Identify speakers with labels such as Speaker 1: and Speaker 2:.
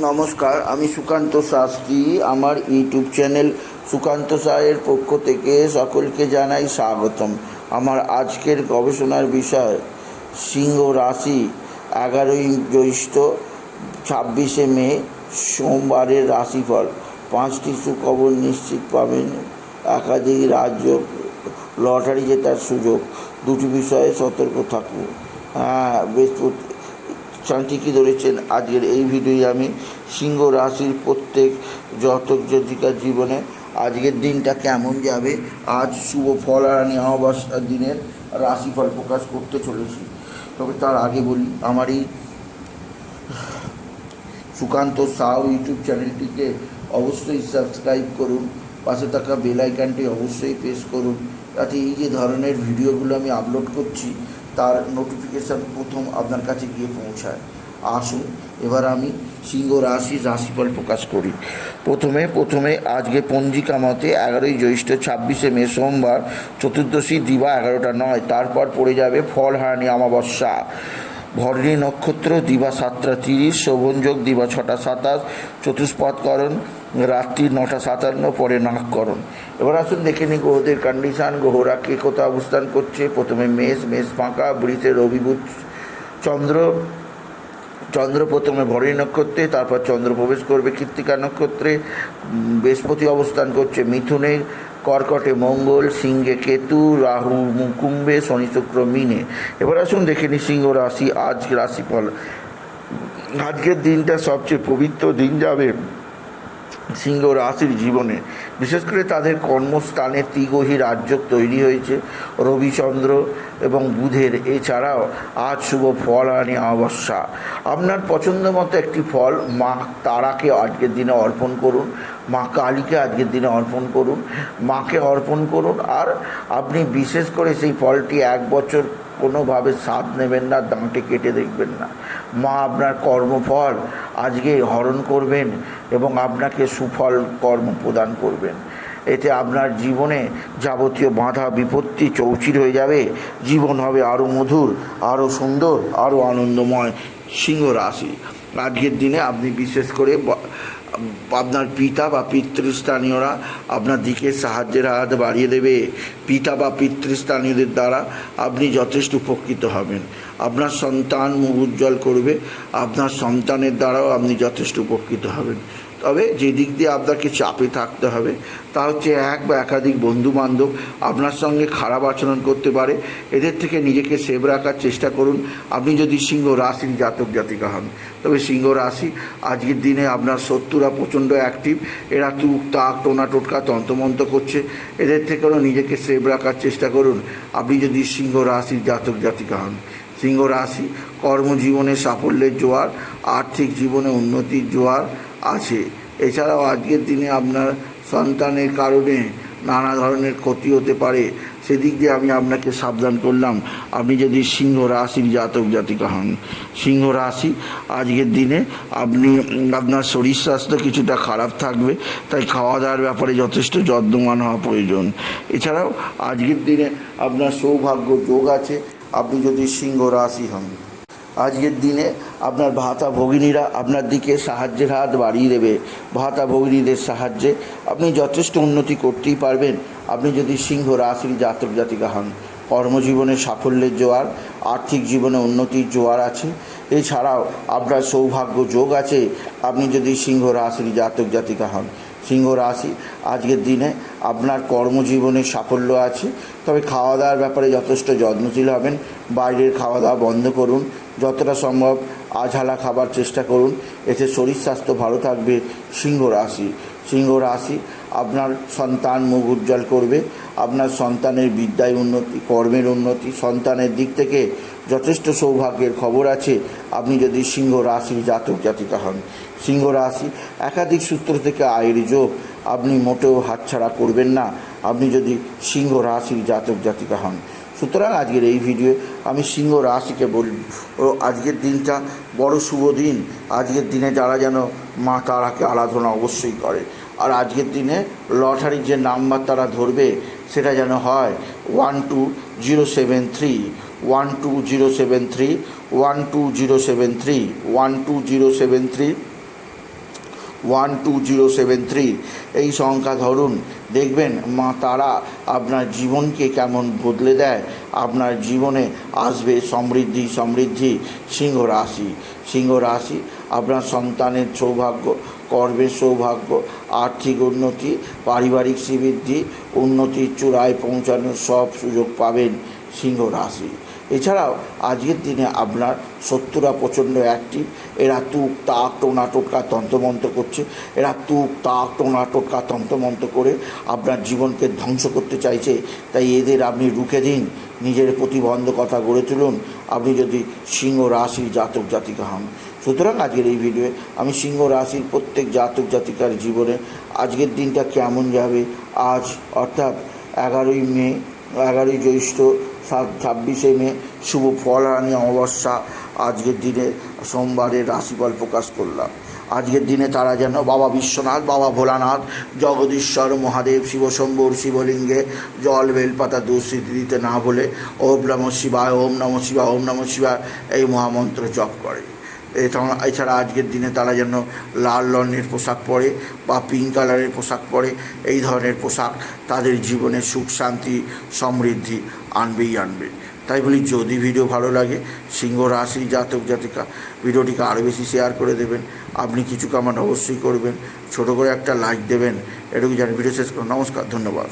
Speaker 1: নমস্কার, আমি সুকান্ত শাস্ত্রী। আমার ইউটিউব চ্যানেল সুকান্ত সাহের পক্ষ থেকে সকলকে জানাই স্বাগতম। আমার আজকের গবেষণার বিষয়, সিংহ রাশি এগারোই জ্যৈষ্ঠ, ছাব্বিশে মে, সোমবারের রাশিফল। পাঁচটি সুখবর নিশ্চিত পাবেন। একাধিক রাজ্য লটারি জেতার সুযোগ। দুটি বিষয়ে সতর্ক থাকুন। হ্যাঁ বৃহস্পতি চান ঠিকই ধরেছেন। আজকের এই ভিডিওয়ে আমি সিংহ রাশির প্রত্যেক জাতক জাতিকার জীবনে আজকের দিনটা কেমন যাবে, আজ শুভ ফল আর অমাবস্যার দিনের রাশিফল প্রকাশ করতে চলেছি। তবে তার আগে বলি, আমার এই সুকান্ত সাউ ইউটিউব চ্যানেলটিকে অবশ্যই সাবস্ক্রাইব করুন, পাশে থাকা বেল আইকনটি অবশ্যই প্রেস করুন, যাতে এই যে ধরনের ভিডিওগুলো আমি আপলোড করছি তার নোটিফিকেশান প্রথম আপনার কাছে গিয়ে পৌঁছায়। আসুন, এবার আমি সিংহ রাশি রাশিফল প্রকাশ করি। প্রথমে প্রথমে আজকে পঞ্জিকা মতে এগারোই জ্যৈষ্ঠ ছাব্বিশে মে সোমবার, চতুর্দশী দিবা এগারোটা নয়, তারপর পড়ে যাবে ফলহারানি অমাবস্যা। ভরণী নক্ষত্র দিবা সাতটা তিরিশ, শোভনযোগ দিবা ছটা সাতাশ, চতুষ্পদকরণ রাত্রি নটা সাতান্ন, পরে নাককরণ এবার আসুন দেখে নিই গ্রহদের কন্ডিশান গ্রহরা কে কোথাও অবস্থান করছে। প্রথমে মেষ মেষ ফাঁকা, বৃষে, রবি, বুধ, চন্দ্র। চন্দ্র প্রথমে ভরণী নক্ষত্রে, তারপর চন্দ্র প্রবেশ করবে কৃত্তিকা নক্ষত্রে। বৃহস্পতি অবস্থান করছে মিথুনে, কর্কটে মঙ্গল, সিংহে কেতু, রাহু কুম্ভে, শনি শুক্র মিনে। এবার আসুন দেখে নিই সিংহ রাশি, আজ রাশিফল। আজকের দিনটা সবচেয়ে পবিত্র দিন যাবে। সিংহ রাশির জীবনে। বিশেষ করে তাদের কর্মস্থানে ত্রিগহী রাজ্য তৈরি হয়েছে। রবিচন্দ্র এবং বুধের, এছাড়াও আজ শুভ ফল আনি অমাবস্যা আপনার পছন্দ মতো একটি ফল মা তারাকে আজকের দিনে অর্পণ করুন, মা কালীকে আজকের দিনে অর্পণ করুন, মাকে অর্পণ করুন, আর আপনি বিশেষ করে সেই ফলটি এক বছর কোনোভাবে স্বাদ নেবেন না দাঁটে কেটে দেখবেন না। মা আপনার কর্মফল আজকে হরণ করবেন এবং আপনাকে সুফল কর্ম প্রদান করবেন। এতে আপনার জীবনে যাবতীয় বাধা, বিপত্তি চৌচির হয়ে যাবে। জীবন হবে আরও মধুর আরও সুন্দর আরও আনন্দময় সিংহ রাশি আজকের দিনে আপনি বিশেষ করে আপনার পিতা বা পিতৃস্থানীয়রা আপনার দিকে সাহায্যের হাত বাড়িয়ে দেবে। পিতা বা পিতৃস্থানীয়দের দ্বারা আপনি যথেষ্ট উপকৃত হবেন। আপনার সন্তান মুখ উজ্জ্বল করবে, আপনার সন্তানের দ্বারাও আপনি যথেষ্ট উপকৃত হবেন। তবে যে দিক দিয়ে আপনাকে চাপে থাকতে হবে, তা হচ্ছে এক বা একাধিক বন্ধু বান্ধব আপনার সঙ্গে খারাপ আচরণ করতে পারে। এদের থেকে নিজেকে সেভ রাখার চেষ্টা করুন। আপনি যদি সিংহ রাশির জাতক জাতিকা হন, তবে সিংহ রাশি আজকের দিনে আপনার শত্রুরা প্রচণ্ড অ্যাক্টিভ এরা তুক তাক, টোনা টোটকা তন্তমন্ত করছে। এদের থেকেও নিজেকে সেভ রাখার চেষ্টা করুন। আপনি যদি সিংহ রাশির জাতক জাতিকা হন সিংহ রাশি, কর্মজীবনে সাফল্যের জোয়ার, আর্থিক জীবনে উন্নতির জোয়ার আছে। এছাড়াও আজকের দিনে আপনার সন্তানের কারণে নানা ধরনের ক্ষতি হতে পারে। সেদিক দিয়ে আমি আপনাকে সাবধান করলাম। আপনি যদি সিংহ রাশির জাতক, জাতিকা হন, সিংহ রাশি আজকের দিনে আপনি, আপনার শরীর স্বাস্থ্য কিছুটা খারাপ থাকবে, তাই খাওয়া দাওয়ার ব্যাপারে যথেষ্ট যত্নবান হওয়া প্রয়োজন। এছাড়াও আজকের দিনে আপনার সৌভাগ্য যোগ আছে। আপনি যদি সিংহ রাশি হন, আজকের দিনে আপনার ভাতা ভগিনীরা আপনার দিকে সাহায্যের হাত বাড়িয়ে দেবে। ভাতা ভগিনীদের সাহায্যে আপনি যথেষ্ট উন্নতি করতেই পারবেন। আপনি যদি সিংহ রাশির জাতক জাতিকা হন, কর্মজীবনে সাফল্যের জোয়ার, আর্থিক জীবনে উন্নতির জোয়ার আছে। এছাড়াও আপনার সৌভাগ্য যোগ আছে। আপনি যদি সিংহ রাশির জাতক জাতিকা হন সিংহ রাশি আজকের দিনে আপনার কর্মজীবনে সাফল্য আছে। তবে খাওয়া দাওয়ার ব্যাপারে যথেষ্ট যত্নশীল হবেন। বাইরের খাওয়া দাওয়া বন্ধ করুন। যতটা সম্ভব আঝালা খাবার চেষ্টা করুন। এতে শরীর স্বাস্থ্য ভালো থাকবে সিংহ রাশি। সিংহ রাশি আপনার সন্তান মুখ উজ্জ্বল করবে, আপনার সন্তানের বিদ্যায় উন্নতি, কর্মের উন্নতি, সন্তানের দিক থেকে যথেষ্ট সৌভাগ্যের খবর আছে, আপনি যদি সিংহ রাশির জাতক জাতিকা হন। সিংহ রাশি একাধিক সূত্র থেকে আয়ের যোগ, আপনি মোটেও হাতছাড়া করবেন না, আপনি যদি সিংহ রাশির জাতক জাতিকা হন। সুতরাং আজকের এই ভিডিও আমি সিংহ রাশিকে বলি, ও আজকের দিনটা বড় শুভ দিন, আজকের দিনে যারা যেন মা তারাকে আরাধনা অবশ্যই করে। আর আজকের দিনে লটারির যে নাম্বার তারা ধরবে, সেটা যেন হয় one two zero seven three one two zero seven three one two zero seven three one two zero seven three one two zero seven three এই সংখ্যা ধরুন, দেখবেন মা তারা আপনার জীবনকে কেমন বদলে দেয়, আপনার জীবনে আসবে সমৃদ্ধি সমৃদ্ধি, সিংহ রাশি। সিংহ রাশি আপনার সন্তানের সৌভাগ্য কর্মের সৌভাগ্য, আর্থিক উন্নতি, পারিবারিক শ্রীবৃদ্ধি, উন্নতির চূড়ায় পৌঁছানোর সব সুযোগ পাবেন সিংহ রাশি। এছাড়াও আজকের দিনে আপনার শত্রুরা প্রচণ্ড অ্যাক্টিভ এরা তুক তাক টোনা টোটকা তন্ত্রমন্ত্র করছে, এরা তুক তাক টোনা টোটকা তন্ত্রমন্ত্র করে আপনার জীবনকে ধ্বংস করতে চাইছে, তাই এদের আপনি রুখে দিন, নিজের প্রতিবন্ধকতা গড়ে তুলুন আপনি যদি সিংহ রাশির জাতক জাতিকা হন, সুতরাং আজকের এই ভিডিওয়ে আমি সিংহ রাশির প্রত্যেক জাতক জাতিকার জীবনে আজকের দিনটা কেমন যাবে? আজ অর্থাৎ এগারোই মে, এগারোই জ্যৈষ্ঠ, সাত, ছাব্বিশে মে, শুভ ফলহানি অমাবস্যা, আজকের দিনে সোমবারের রাশিফল প্রকাশ করলাম। আজকের দিনে তারা যেন বাবা বিশ্বনাথ, বাবা ভোলানাথ, জগদীশ্বর, মহাদেব শিবশম্ভুর শিবলিঙ্গে জল, বেলপাতা দুঃস্থিতি দিতে না বলে ওম নম শিবায়, ওম নম শিবায়, ওম নম শিবায় এই মহামন্ত্র জপ করে। এছাড়া আজকের দিনে তারা যেন লাল রঙের পোশাক পরে বা পিঙ্ক কালারের পোশাক পরে এই ধরনের পোশাক তাদের জীবনে সুখ, শান্তি, সমৃদ্ধি আনবেই আনবে। তাই বলি যদি ভিডিও ভালো লাগে, সিংহ রাশি, জাতক, জাতিকা, ভিডিওটিকে আরও বেশি শেয়ার করে দেবেন। আপনি কিছু কামান অবশ্যই করবেন। ছোট করে একটা লাইক দেবেন। এটুকু জানি। ভিডিও শেষ করুন নমস্কার। ধন্যবাদ।